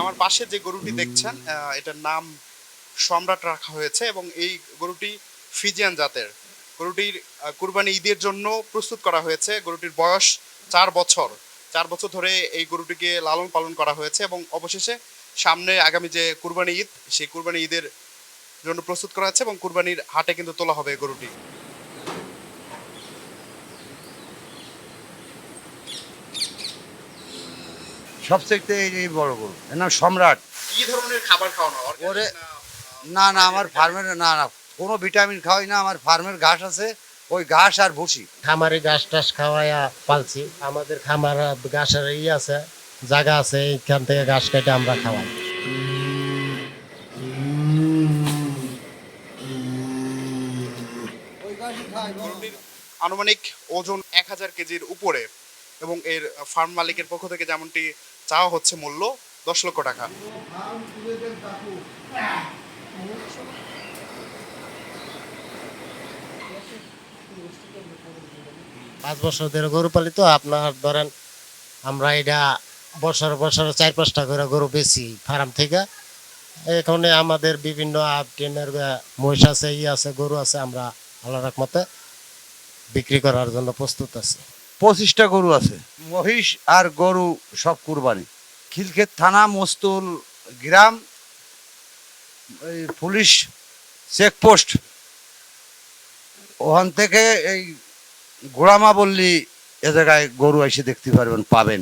আমার পাশে যে গরুটি দেখছেন এটার নাম সম্রাট রাখা হয়েছে এবং এই গরুটি ফিজিয়ান জাতের। গরুটির কুরবানি ঈদের জন্য প্রস্তুত করা হয়েছে। গরুটির বয়স চার বছর। চার বছর ধরে এই গরুটিকে লালন পালন করা হয়েছে এবং অবশেষে সামনে আগামী যে কুরবানি ঈদ, সেই কুরবানি ঈদের জন্য প্রস্তুত করা হয়েছে এবং কুরবানির হাটে কিন্তু তোলা হবে গরুটি। সবচেয়ে এই বড় গরু। এর নাম সম্রাট। কি ধরনের খাবার খাওয়ানো? ওরে- না, না আমার ফার্মের না না কোনো ভিটামিন খাওয়াই না আমার ফার্মের ঘাস আছে ওই ঘাস আর ভুসি। খামারে ঘাস টাস খাওয়াইয়া পালছি। আমাদের খামার ঘাসের ই আছে জায়গা আছে এইখান থেকে ঘাস কেটে আমরা খাওয়াই। আনুমানিক ওজন এক হাজার কেজির উপরে এবং এর ফার্ম মালিকের পক্ষ থেকে যেমনটি চাওয়া হচ্ছে মূল্য দশ লক্ষ টাকা। পাঁচ বছর ধরে গরু পালি তো আপনার ধরেন আমরা এটা বছর বছর চার পাঁচটা করে গরু বেশি ফার্ম থেকে। এখানে আমাদের বিভিন্ন আপটেনের মহিষ আছে, ই আছে, গরু আছে, আমরা আল্লাহ রকমতে বিক্রি করার জন্য প্রস্তুত আছি। পঁচিশটা গরু আছে। মহিষ আর গরু সব কুরবানি। খিলক্ষেত থানা, মস্তুল গ্রাম, এই পুলিশ চেকপোস্ট। ওখান থেকে এই গোড়ামা বললি এ জায়গায় গরু এসে দেখতে পারবেন, পাবেন।